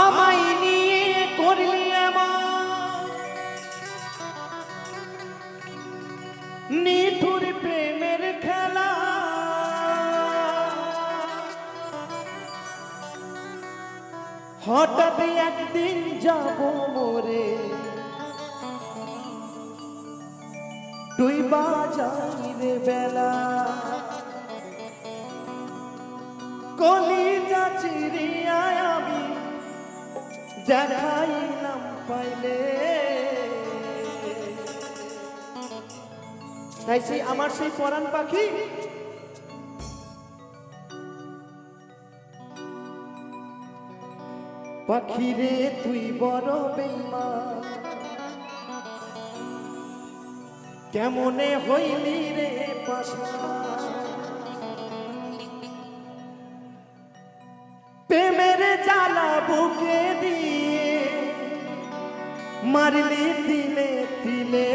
আমায় নিয়ে করলি নিঠুর প্রেমের খেলা। হঠাৎ একদিন যাব মোরে। তুই বাজাইরে বেলা। কলি চিরিয়ায় আমি দেখাইলাম পাইলে। তাই সেই আমার সেই পরাণ পাখি? পাখি রে তুই বড় বেইমা কেমনে হইলি রে পাশা? প্রেমের জ্বালা বুকে দিয়ে મારી લેતી લેતી લે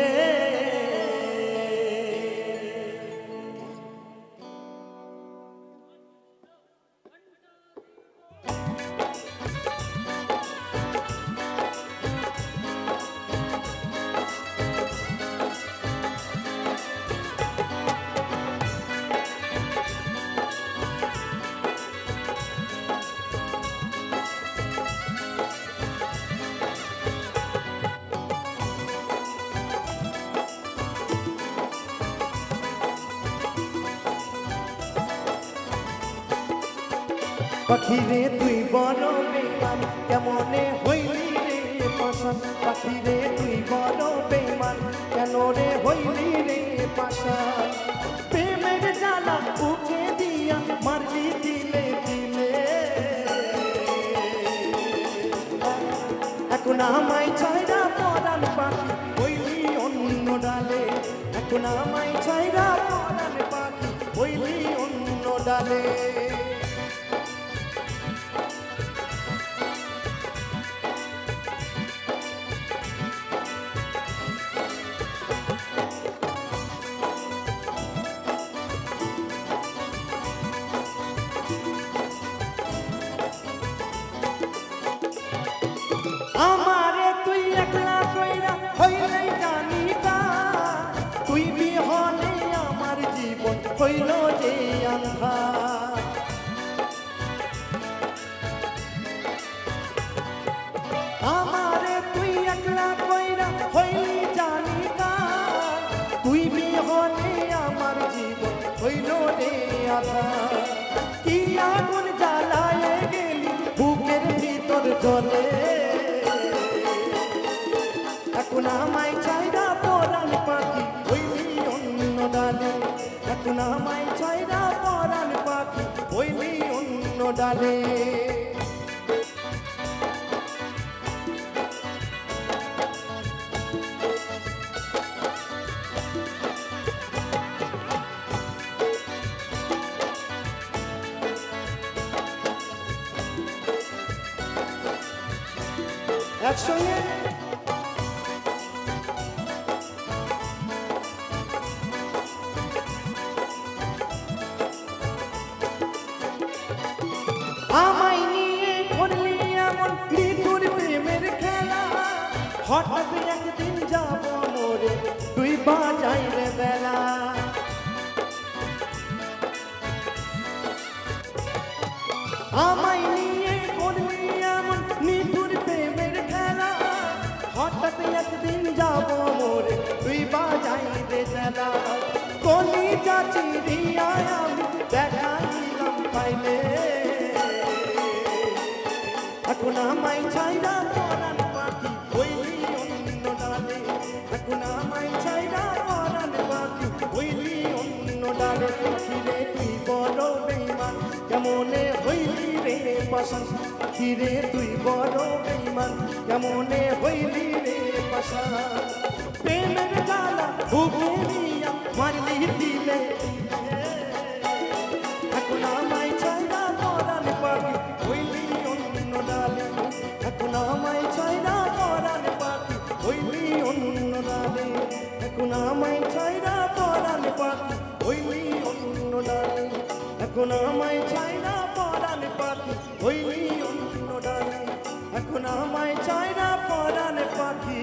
পাখি রে তুই বড় বেমান কেমনে হইলি রে পাশান? পাখি রে তুই বড় বেমান কেন রে হইলি রে পাশান? প্রেমের জ্বালা বুকে দিয়া মারলি দিলে দিলে। এখন আমায় ছাইরা পরাণ পাখি হইলি অন্য ডালে। এখন আমায় ছাইরা পরাণ পাখি হইলি অন্য ডালে। তুই বিহনে আমার জীবন হইল যে আন্ধার। আমারে তুই একলা কইরা হইলি জানি তুই বিহনে আমার জীবন হইল রে আধার অন্য ডালে একসঙ্গে আমায় হঠাৎ একদিন যাব মোরে তুই বাজাই রে বেলা। আমায় নিয়ে করলি এমন নিঠুর প্রেমের খেলা। হঠাৎ একদিন যাব মোরে তুই বাজাই রে বেলা। কলি চাচি রিয়া আমি পাইলে। এখন আমায় ছাইরা ডালে পাখি রে তুই বড় বেইমান, কেমনে হইলি রে পাশান? পাখি রে তুই বড় বেইমান, কেমনে হইলি রে পাশান? প্রেমের জ্বালা বুকে মারলি দিলে এখন আমায় চাই না পরাণ পাখি, ওই অন্য ডানে এখন আমায় চাই না পরাণ পাখি।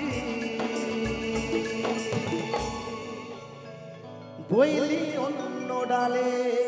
বইলি অন্য ডালে।